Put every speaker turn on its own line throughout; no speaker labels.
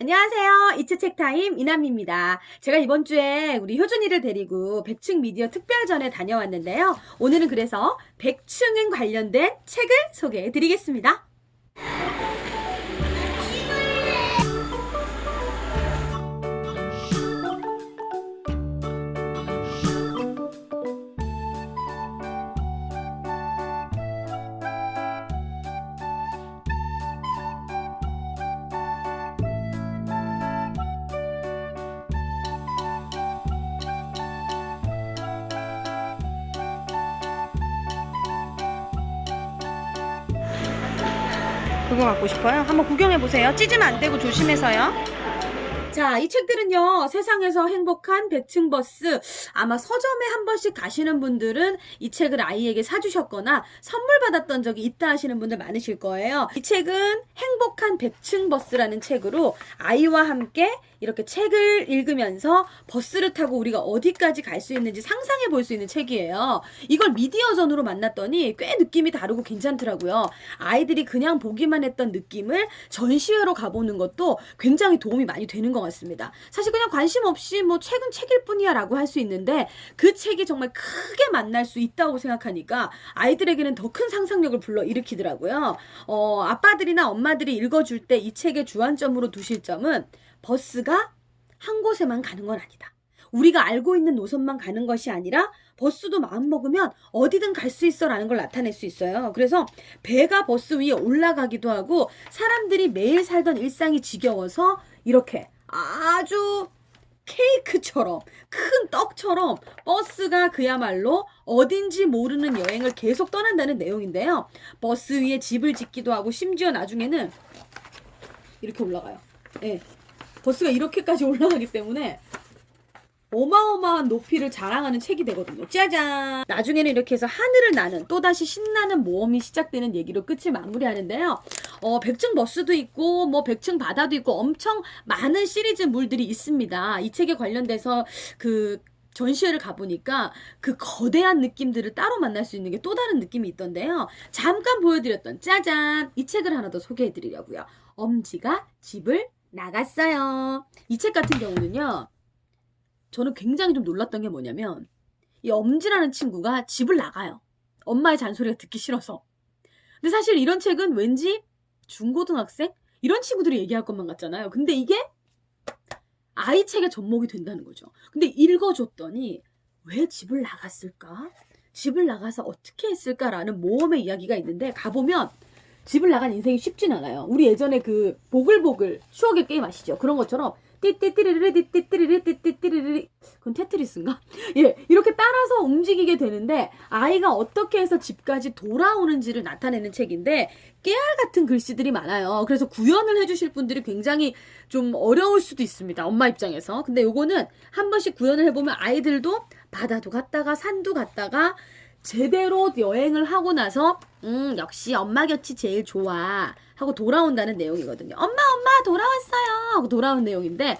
안녕하세요. 이츠책 타임 이남입니다. 제가 이번 주에 우리 효준이를 데리고 백층 미디어 특별전에 다녀왔는데요. 오늘은 그래서 백층에 관련된 책을 소개해 드리겠습니다. 그거 갖고 싶어요? 한번 구경해 보세요. 찢으면 안 되고 조심해서요. 자, 이 책들은요, 세상에서 행복한 백층 버스. 아마 서점에 한 번씩 가시는 분들은 이 책을 아이에게 사주셨거나 선물 받았던 적이 있다 하시는 분들 많으실 거예요. 이 책은 행복한 백층 버스라는 책으로 아이와 함께 이렇게 책을 읽으면서 버스를 타고 우리가 어디까지 갈 수 있는지 상상해 볼 수 있는 책이에요. 이걸 미디어전으로 만났더니 꽤 느낌이 다르고 괜찮더라고요. 아이들이 그냥 보기만 했던 느낌을 전시회로 가보는 것도 굉장히 도움이 많이 되는 것 같 습니다. 사실 그냥 관심 없이 뭐 책은 책일 뿐이야 라고 할 수 있는데 그 책이 정말 크게 만날 수 있다고 생각하니까 아이들에게는 더 큰 상상력을 불러일으키더라고요. 어, 아빠들이나 엄마들이 읽어줄 때 이 책의 주안점으로 두실 점은 버스가 한 곳에만 가는 건 아니다. 우리가 알고 있는 노선만 가는 것이 아니라 버스도 마음 먹으면 어디든 갈 수 있어 라는 걸 나타낼 수 있어요. 그래서 배가 버스 위에 올라가기도 하고 사람들이 매일 살던 일상이 지겨워서 이렇게 아주 케이크처럼 큰 떡처럼 버스가 그야말로 어딘지 모르는 여행을 계속 떠난다는 내용인데요. 버스 위에 집을 짓기도 하고 심지어 나중에는 이렇게 올라가요. 예. 버스가 이렇게까지 올라가기 때문에 어마어마한 높이를 자랑하는 책이 되거든요. 짜잔! 나중에는 이렇게 해서 하늘을 나는 또다시 신나는 모험이 시작되는 얘기로 끝을 마무리하는데요. 어, 백층 버스도 있고, 뭐, 백층 바다도 있고, 엄청 많은 시리즈 물들이 있습니다. 이 책에 관련돼서 그, 전시회를 가보니까 그 거대한 느낌들을 따로 만날 수 있는 게 또 다른 느낌이 있던데요. 잠깐 보여드렸던 짜잔! 이 책을 하나 더 소개해드리려고요. 엄지가 집을 나갔어요. 이 책 같은 경우는요. 저는 굉장히 좀 놀랐던 게 뭐냐면 이 엄지라는 친구가 집을 나가요. 엄마의 잔소리가 듣기 싫어서. 근데 사실 이런 책은 왠지 중고등학생 이런 친구들이 얘기할 것만 같잖아요. 근데 이게 아이 책의 접목이 된다는 거죠. 근데 읽어줬더니 왜 집을 나갔을까? 집을 나가서 어떻게 했을까라는 모험의 이야기가 있는데 가보면 집을 나간 인생이 쉽진 않아요. 우리 예전에 그 보글보글 추억의 게임 아시죠? 그런 것처럼 띠띠띠리리 띠띠띠리리 띠띠띠리리 그건 테트리스인가? 예 이렇게 따라서 움직이게 되는데 아이가 어떻게 해서 집까지 돌아오는지를 나타내는 책인데 깨알 같은 글씨들이 많아요. 그래서 구현을 해주실 분들이 굉장히 좀 어려울 수도 있습니다. 엄마 입장에서. 근데 요거는 한 번씩 구현을 해보면 아이들도 바다도 갔다가 산도 갔다가 제대로 여행을 하고 나서 음 역시 엄마 곁이 제일 좋아 하고 돌아온다는 내용이거든요. 엄마 엄마 돌아왔어요 하고 돌아온 내용인데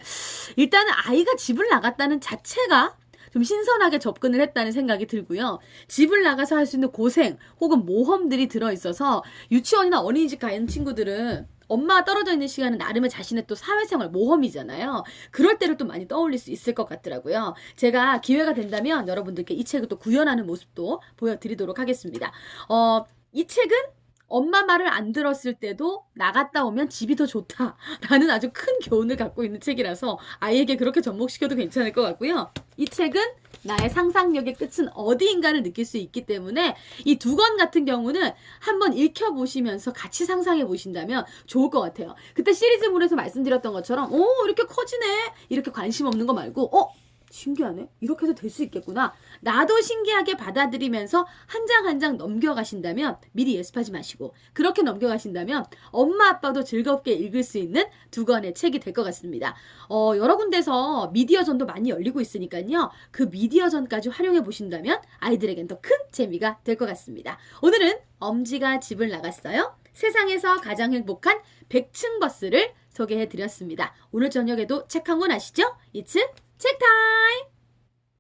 일단은 아이가 집을 나갔다는 자체가 좀 신선하게 접근을 했다는 생각이 들고요. 집을 나가서 할 수 있는 고생 혹은 모험들이 들어있어서 유치원이나 어린이집 가는 친구들은 엄마가 떨어져 있는 시간은 나름의 자신의 또 사회생활 모험이잖아요. 그럴 때를 또 많이 떠올릴 수 있을 것 같더라고요. 제가 기회가 된다면 여러분들께 이 책을 또 구현하는 모습도 보여드리도록 하겠습니다. 어, 이 책은 엄마 말을 안 들었을 때도 나갔다 오면 집이 더 좋다라는 아주 큰 교훈을 갖고 있는 책이라서 아이에게 그렇게 접목시켜도 괜찮을 것 같고요. 이 책은 나의 상상력의 끝은 어디인가를 느낄 수 있기 때문에 이 두 권 같은 경우는 한번 읽혀보시면서 같이 상상해 보신다면 좋을 것 같아요. 그때 시리즈물에서 말씀드렸던 것처럼 오 이렇게 커지네 이렇게 관심 없는 거 말고 어 신기하네. 이렇게 해서 될 수 있겠구나. 나도 신기하게 받아들이면서 한 장 한 장 넘겨가신다면 미리 예습하지 마시고 그렇게 넘겨가신다면 엄마 아빠도 즐겁게 읽을 수 있는 두 권의 책이 될 것 같습니다. 어, 여러 군데서 미디어전도 많이 열리고 있으니까요. 그 미디어전까지 활용해 보신다면 아이들에겐 더 큰 재미가 될 것 같습니다. 오늘은 엄지가 집을 나갔어요. 세상에서 가장 행복한 100층 버스를 소개해 드렸습니다. 오늘 저녁에도 책 한 권 아시죠? 이츠 책타임!